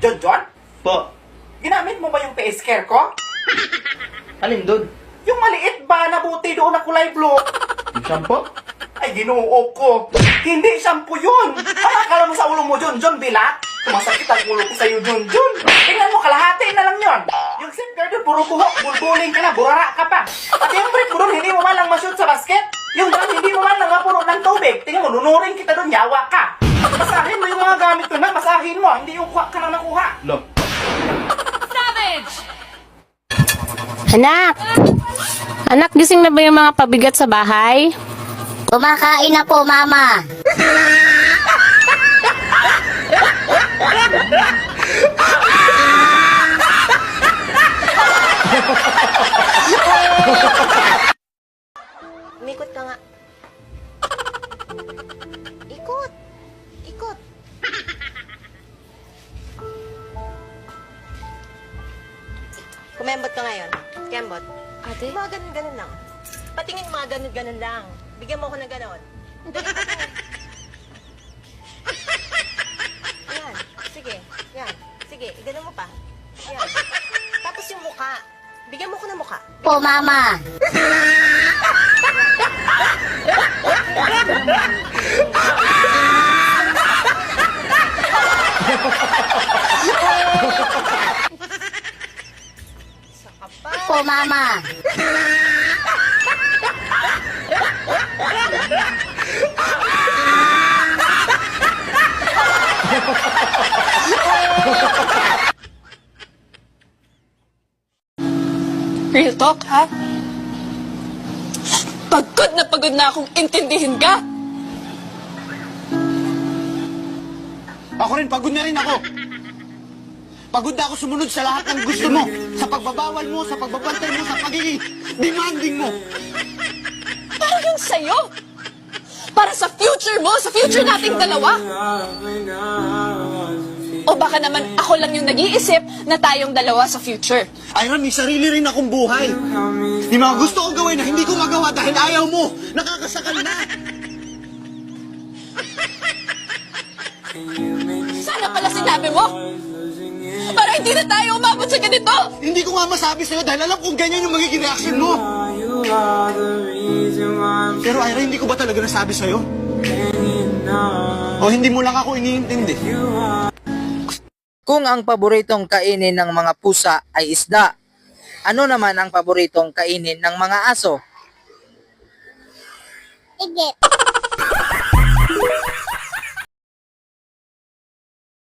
John John, Po, ginamit mo ba yung face care ko? alin doon? Yung maliit ba na buti doon na kulay blue? Yung shampoo? Ay, ginuo ko. Hindi shampoo yun. Ang akala mo sa ulo mo, John John, bila? Sumasakit ang ulo ko sa'yo, John John. Tingnan mo, kalahati na lang yon. Yung safeguard doon, puro buhok, bulbuling ka na, burara ka pa. At yung brick mo doon, hindi mo man lang mashoot sa basket. Yung drum, hindi mo man lang mapuno ng tubig. Tingnan mo, nunurin kita doon, yawa ka. Basahin mo. Hindi yung kuha ka na nakuha. Lo. Anak! Anak, gising na ba yung mga pabigat sa bahay? Kumakain na po, Mama. Umikot ka nga. Ikot. Ikot. Kumembot ka ngayon. Kembot. Ate? Mga ganun-ganun lang. Patingin mga ganun-ganun lang. Bigyan mo ako ng ganon. Dali, patingin. Yan. Sige. Yan. Sige. Iganon mo pa. Yan. Tapos yung mukha. Bigyan mo ko ng mukha. Po, Mama. Mama. Real talk, ha? Pagod na pagod na akong intindihin ka. Ako rin, pagod na rin ako. Pagod na ako sumunod sa lahat ng gusto mo. Sa pagbabawal mo, sa pagbabantay mo, sa pagiging demanding mo. Para lang sa'yo. Para sa future mo, sa future nating dalawa. O baka naman ako lang yung nag-iisip na tayong dalawa sa future. Ayran, may sarili rin akong buhay. May mga gusto kong gawin na hindi ko magawa dahil ayaw mo. Nakakasakal na. Sana pala sinabi mo. Para hindi na tayo umabot sa ganito. Hindi ko nga masabi sa'yo dahil alam kong ganyan yung magiging reaction mo. Pero Ira, hindi ko ba talaga nasabi sa'yo? O hindi mo lang ako iniintindi? Kung ang paboritong kainin ng mga pusa ay isda, ano naman ang paboritong kainin ng mga aso? Igit.